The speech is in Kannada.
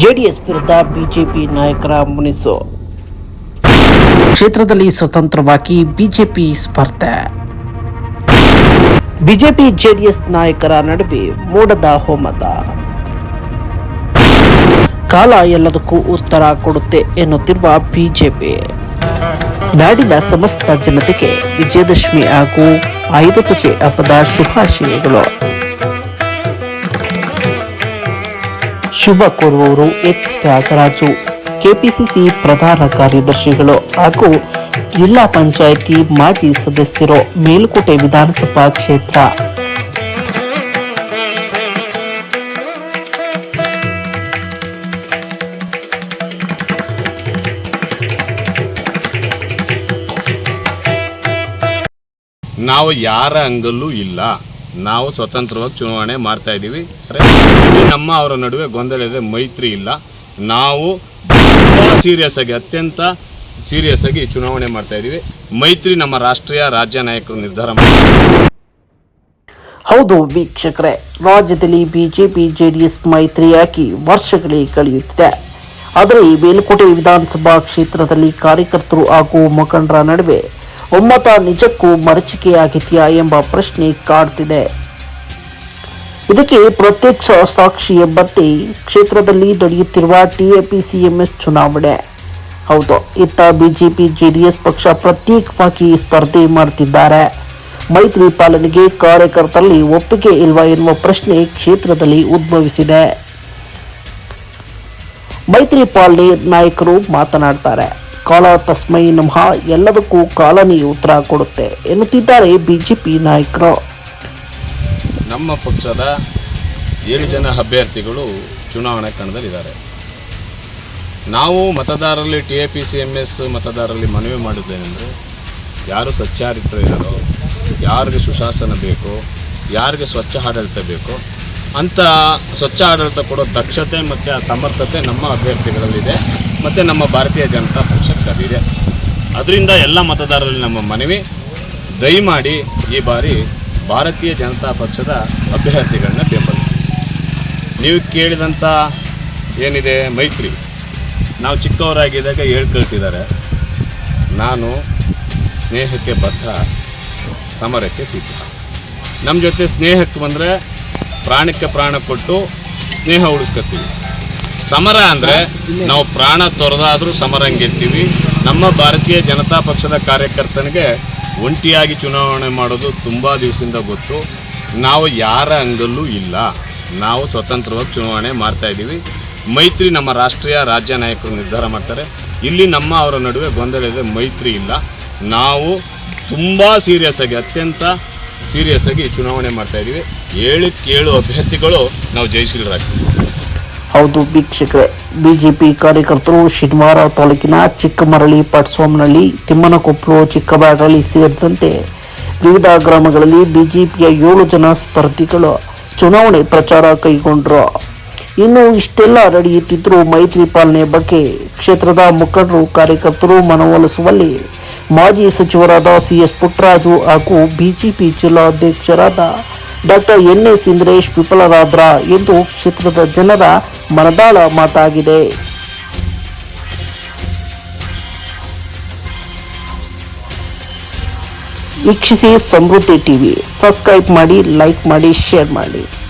ಜೆಡಿಎಸ್ ವಿರುದ್ಧ ಬಿಜೆಪಿ ನಾಯಕರ ಮುನಿಸು. ಕ್ಷೇತ್ರದಲ್ಲಿ ಸ್ವತಂತ್ರವಾಗಿ ಬಿಜೆಪಿ ಸ್ಪರ್ಧೆ. ಬಿಜೆಪಿ ಜೆಡಿಎಸ್ ನಾಯಕರ ನಡುವೆ ಮೂಡದ ಹೋಮದ ಕಾಲ ಎಲ್ಲದಕ್ಕೂ ಉತ್ತರ ಕೊಡುತ್ತೆ ಎನ್ನುತ್ತಿರುವ ಬಿಜೆಪಿ. ನಾಡಿನ ಸಮಸ್ತ ಜನತೆಗೆ ವಿಜಯದಶಮಿ ಹಾಗೂ ಆಯುಧ ಪೂಜೆ ಹಬ್ಬದ ಶುಭಾಶಯಗಳು. ಶುಭ ಕೋರುವವರು ಎಚ್ ತ್ಯಾಗರಾಜು, ಕೆಪಿಸಿಸಿ ಪ್ರಧಾನ ಕಾರ್ಯದರ್ಶಿಗಳು ಹಾಗೂ ಜಿಲ್ಲಾ ಪಂಚಾಯಿತಿ ಮಾಜಿ ಸದಸ್ಯರು ಮೇಲುಕೋಟೆ ವಿಧಾನಸಭಾ ಕ್ಷೇತ್ರ. ನಾವು ಯಾರ ಅಂಗಲ್ಲೂ ಇಲ್ಲ. ನಾವು ಸ್ವತಂತ್ರವಾಗಿ ಚುನಾವಣೆ ಮಾಡ್ತಾ ಇದ್ದೀವಿ. ನಮ್ಮ ಅವರ ನಡುವೆ ಗೊಂದಲ ಇದೆ, ಮೈತ್ರಿ ಇಲ್ಲ. ನಾವು ಸೀರಿಯಸ್ ಆಗಿ, ಅತ್ಯಂತ ಸೀರಿಯಸ್ ಆಗಿ ಚುನಾವಣೆ ಮಾಡ್ತಾ ಇದ್ದೀವಿ. ಮೈತ್ರಿ ನಮ್ಮ ರಾಷ್ಟ್ರೀಯ ರಾಜ್ಯ ನಾಯಕರು ನಿರ್ಧಾರ ಮಾಡ್ತಾರೆ ಹೌದು ವೀಕ್ಷಕರೇ, ರಾಜ್ಯದಲ್ಲಿ ಬಿಜೆಪಿ, ಜೆಡಿಎಸ್ ಮೈತ್ರಿಯಾಗಿ ವರ್ಷಗಳೇ ಕಳೆಯುತ್ತಿದೆ. ಆದರೆ ಮೇಲುಕೋಟೆ ವಿಧಾನಸಭಾ ಕ್ಷೇತ್ರದಲ್ಲಿ ಕಾರ್ಯಕರ್ತರು ಹಾಗೂ ಮುಖಂಡರ ನಡುವೆ ಒಮ್ಮತ ನಿಜಕ್ಕೂ ಮರಚಿಕೆಯಾಗಿದೆಯಾ ಎಂಬ ಪ್ರಶ್ನೆ ಕಾಡ್ತಿದೆ. ಇದಕ್ಕೆ ಪ್ರತ್ಯಕ್ಷ ಸಾಕ್ಷಿ ಎಂಬಂತೆ ಕ್ಷೇತ್ರದಲ್ಲಿ ನಡೆಯುತ್ತಿರುವ ಟಿಎಪಿಸಿಎಂಎಸ್ ಚುನಾವಣೆ. ಹೌದು, ಇತ್ತ ಬಿಜೆಪಿ ಜೆಡಿಎಸ್ ಪಕ್ಷ ಪ್ರತ್ಯೇಕವಾಗಿ ಸ್ಪರ್ಧೆ ಮಾಡುತ್ತಿದ್ದಾರೆ ಮೈತ್ರಿ ಪಾಲನೆಗೆ ಕಾರ್ಯಕರ್ತರಲ್ಲಿ ಒಪ್ಪಿಗೆ ಇಲ್ವಾ ಎನ್ನುವ ಪ್ರಶ್ನೆ ಕ್ಷೇತ್ರದಲ್ಲಿ ಉದ್ಭವಿಸಿದೆ. ಮೈತ್ರಿ ಪಾಲನೆ ನಾಯಕರು ಮಾತನಾಡ್ತಾರೆ. ಕಾಲ ತಸ್ಮೈ ನಮಃ. ಎಲ್ಲದಕ್ಕೂ ಕಾಲನೇ ಉತ್ತರ ಕೊಡುತ್ತೆ ಎನ್ನುತ್ತಿದ್ದಾರೆ ಬಿಜೆಪಿ ನಾಯಕರು. ನಮ್ಮ ಪಕ್ಷದ ಏಳು ಜನ ಅಭ್ಯರ್ಥಿಗಳು ಚುನಾವಣಾ ಕಣದಲ್ಲಿದ್ದಾರೆ. ನಾವು ಮತದಾರರಲ್ಲಿ T A P C M S ಮತದಾರರಲ್ಲಿ ಮನವಿ ಮಾಡಿದ್ದೇನೆಂದರೆ, ಯಾರು ಸಚ್ಚಾರಿತ್ರ ಇರೋ ಯಾರಿಗೆ ಸುಶಾಸನ ಬೇಕೋ, ಯಾರಿಗೆ ಸ್ವಚ್ಛ ಆಡಳಿತ ಬೇಕು ಅಂಥ ಸ್ವಚ್ಛ ಆಡಳಿತ ಕೊಡೋ ದಕ್ಷತೆ ಮತ್ತು ಆ ಸಮರ್ಥತೆ ನಮ್ಮ ಅಭ್ಯರ್ಥಿಗಳಲ್ಲಿದೆ. ಮತ್ತು ನಮ್ಮ ಭಾರತೀಯ ಜನತಾ ಪಕ್ಷಕ್ಕದಿದೆ ಅದರಿಂದ ಎಲ್ಲ ಮತದಾರರಲ್ಲಿ ನಮ್ಮ ಮನವಿ. ದಯಮಾಡಿ ಈ ಬಾರಿ ಭಾರತೀಯ ಜನತಾ ಪಕ್ಷದ ಅಭ್ಯರ್ಥಿಗಳನ್ನ ಬೆಂಬಲಿಸಿ. ನೀವು ಕೇಳಿದಂಥ ಏನಿದೆ ಮೈತ್ರಿ. ನಾವು ಚಿಕ್ಕವರಾಗಿದ್ದಾಗ ಹೇಳಿ ಕಳಿಸಿದ್ದಾರೆ. ನಾನು ಸ್ನೇಹಕ್ಕೆ ಬದ್ಧ, ಸಮರಕ್ಕೆ ಸಿದ್ಧ. ನಮ್ಮ ಜೊತೆ ಸ್ನೇಹಕ್ಕೆ ಬಂದರೆ ಪ್ರಾಣಕ್ಕೆ ಪ್ರಾಣ ಕೊಟ್ಟು ಸ್ನೇಹ ಉಳಿಸ್ಕೊತೀವಿ ಸಮರ ಅಂದರೆ ನಾವು ಪ್ರಾಣ ತೊರೆದಾದರೂ ಸಮರ ಗೆಲ್ತೀವಿ ನಮ್ಮ ಭಾರತೀಯ ಜನತಾ ಪಕ್ಷದ ಕಾರ್ಯಕರ್ತನಿಗೆ ಒಂಟಿಯಾಗಿ ಚುನಾವಣೆ ಮಾಡೋದು ತುಂಬ ದಿವಸದಿಂದ ಗೊತ್ತು. ನಾವು ಯಾರ ಅಂಗಲ್ಲೂ ಇಲ್ಲ. ನಾವು ಸ್ವತಂತ್ರವಾಗಿ ಚುನಾವಣೆ ಮಾಡ್ತಾ ಇದ್ದೀವಿ. ಮೈತ್ರಿ ನಮ್ಮ ರಾಷ್ಟ್ರೀಯ ರಾಜ್ಯ ನಾಯಕರು ನಿರ್ಧಾರ ಮಾಡ್ತಾರೆ. ಇಲ್ಲಿ ನಮ್ಮ ಅವರ ನಡುವೆ ಗೊಂದಲ ಇದೆ, ಮೈತ್ರಿ ಇಲ್ಲ. ನಾವು ತುಂಬ ಸೀರಿಯಸ್ ಆಗಿ, ಅತ್ಯಂತ ಸೀರಿಯಸ್ ಆಗಿ ಚುನಾವಣೆ ಮಾಡ್ತಾ ಇದ್ದೀವಿ. ಏಳಕ್ಕೆ ಏಳು ಅಭ್ಯರ್ಥಿಗಳು ನಾವು ಜಯಶೀಲರಾಗ್ತೀವಿ ಹೌದು, ವೀಕ್ಷಕರೇ, ಬಿಜೆಪಿ ಕಾರ್ಯಕರ್ತರು ಶನಿವಾರ ತಾಲೂಕಿನ ಚಿಕ್ಕಮರಳಿ ಪಟ್ಸ್ವಾಮಿನಹಳ್ಳಿ ತಿಮ್ಮನಕೊಪ್ಪಲು ಚಿಕ್ಕಬಾಗಳಿ ಸೇರಿದಂತೆ ವಿವಿಧ ಗ್ರಾಮಗಳಲ್ಲಿ ಬಿಜೆಪಿಯ ಏಳು ಜನ ಸ್ಪರ್ಧಿಗಳು ಚುನಾವಣೆ ಪ್ರಚಾರ ಕೈಗೊಂಡರು. ಇನ್ನು ಇಷ್ಟೆಲ್ಲ ನಡೆಯುತ್ತಿದ್ದರೂ ಮೈತ್ರಿ ಪಾಲನೆ ಬಗ್ಗೆ ಕ್ಷೇತ್ರದ ಮುಖಂಡರು, ಕಾರ್ಯಕರ್ತರು ಮನವೊಲಿಸುವಲ್ಲಿ ಮಾಜಿ ಸಚಿವರಾದ ಸಿ ಎಸ್ ಪುಟ್ಟರಾಜು ಹಾಗೂ ಬಿಜೆಪಿ ಜಿಲ್ಲಾಧ್ಯಕ್ಷರಾದ ಡಾಕ್ಟರ್ ಎನ್ ಎಸ್ ಸಿಂದ್ರೇಶ್ ವಿಫಲರಾದ್ರ ಎಂದು ಕ್ಷೇತ್ರದ ಜನರ ಮನದಾಳ ಮಾತಾಗಿದೆ. ವೀಕ್ಷಿಸಿ ಸಮೃದ್ಧಿ ಟಿವಿ. ಸಬ್ಸ್ಕ್ರೈಬ್ ಮಾಡಿ, ಲೈಕ್ ಮಾಡಿ, ಶೇರ್ ಮಾಡಿ.